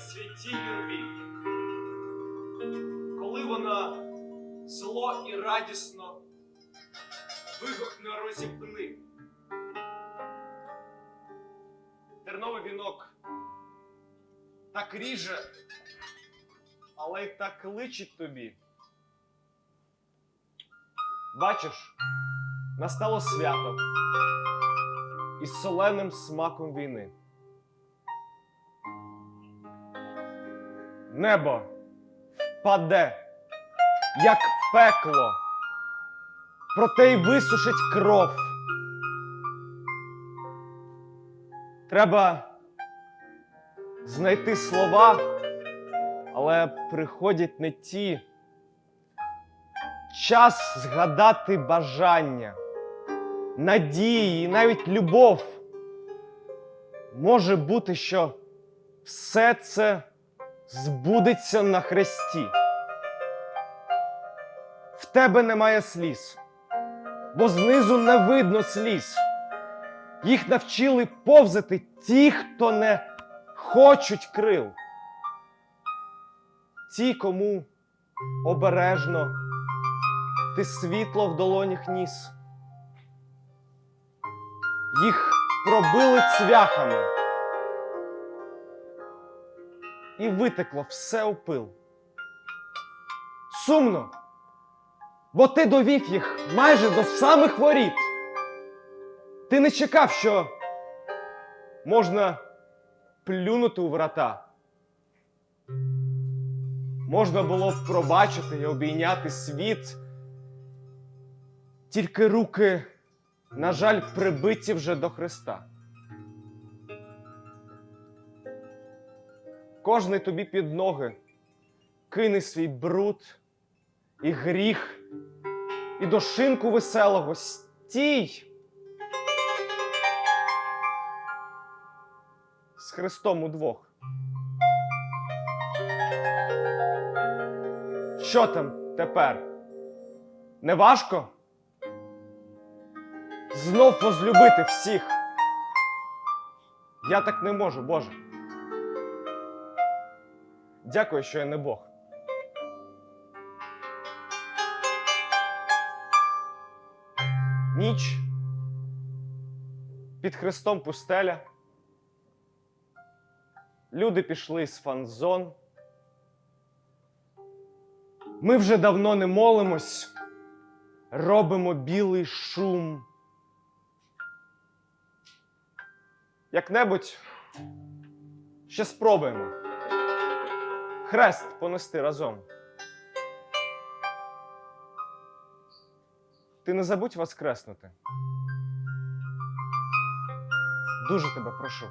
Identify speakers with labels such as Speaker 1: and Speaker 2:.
Speaker 1: святій юрбі. Коли вона зло і радісно вигукне розіпни. Терновий вінок так ріже, але й так личить тобі. Бачиш, настало свято із соленим смаком війни. Небо впаде, як пекло, проте й висушить кров. Треба знайти слова, але приходять не ті. Час згадати бажання, надії, навіть любов. Може бути, що все це збудеться на хресті. В тебе немає сліз, бо знизу не видно сліз. Їх навчили повзати ті, хто не хочуть крил. Ті, кому обережно ти світло в долонях ніс. Їх пробили цвяхами. І витекло все у пил. Сумно, бо ти довів їх майже до самих воріт. Ти не чекав, що можна плюнути у врата. Можна було б пробачити і обійняти світ. Тільки руки, на жаль, прибиті вже до Христа. Кожний тобі під ноги кине свій бруд і гріх, і до шинку веселого стій. З Христом удвох. Що там тепер? Не важко? Знов возлюбити всіх. Я так не можу, Боже. Дякую, що я не Бог. Ніч. Під Христом пустеля. Люди пішли з фан-зон. Ми вже давно не молимось, робимо білий шум. Як-небудь ще спробуємо хрест понести разом. Ти не забудь воскреснути. Дуже тебе прошу.